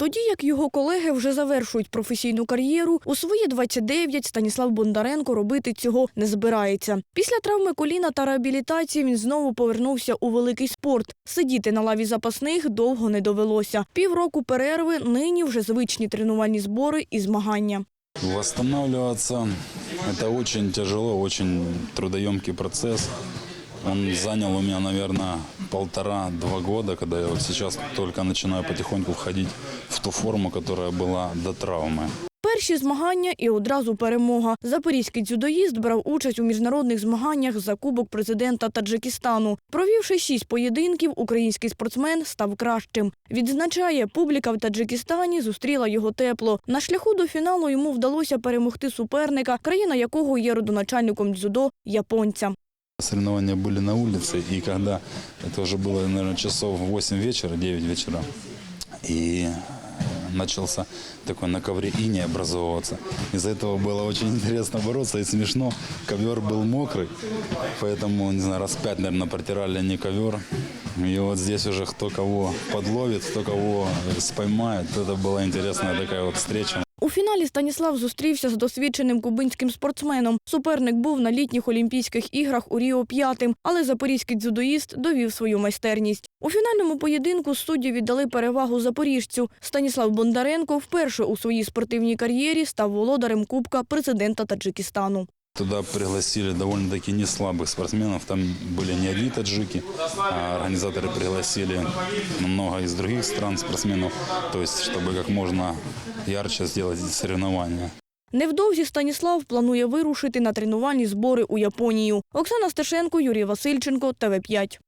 Тоді як його колеги вже завершують професійну кар'єру, у свої 29 Станіслав Бондаренко робити цього не збирається. Після травми коліна та реабілітації він знову повернувся у великий спорт. Сидіти на лаві запасних довго не довелося. Півроку перерви, нині вже звичні тренувальні збори і змагання. Восстанавливаться – это очень тяжело, очень трудоемкий процесс. Он занял у меня, наверное, полтора-два года, когда я вот сейчас только начинаю потихоньку входить в ту форму, которая была до травмы. Перші змагання і одразу перемога. Запорізький дзюдоїст брав участь у міжнародних змаганнях за кубок президента Таджикистану. Провівши шість поєдинків, український спортсмен став кращим. Відзначає, публіка в Таджикистані зустріла його тепло. На шляху до фіналу йому вдалося перемогти суперника, країна якого є родоначальником дзюдо японця. Соревнования были на улице, и когда это уже было, наверное, часов 8 вечера, 9 вечера, и начался такой на ковре иней образовываться. Из-за этого было очень интересно бороться и смешно. Ковер был мокрый, поэтому, не знаю, раз пять, наверное, протирали не ковер. И вот здесь уже кто кого подловит, кто кого споймает. Это была интересная такая вот встреча. У фіналі Станіслав зустрівся з досвідченим кубинським спортсменом. Суперник був на літніх Олімпійських іграх у Ріо п'ятим, але запорізький дзюдоїст довів свою майстерність. У фінальному поєдинку судді віддали перевагу запоріжцю. Станіслав Бондаренко вперше у своїй спортивній кар'єрі став володарем Кубка президента Таджикистану. Туда пригласили довольно-таки не слабых спортсменов. Там были не одни таджики, а организаторы пригласили много из других стран спортсменов. То есть, чтобы как можно ярче сделать эти соревнования. Невдовзі Станіслав планує вирушити на тренувальні збори у Японію. Оксана Стешенко, Юрій Васильченко, ТВ5.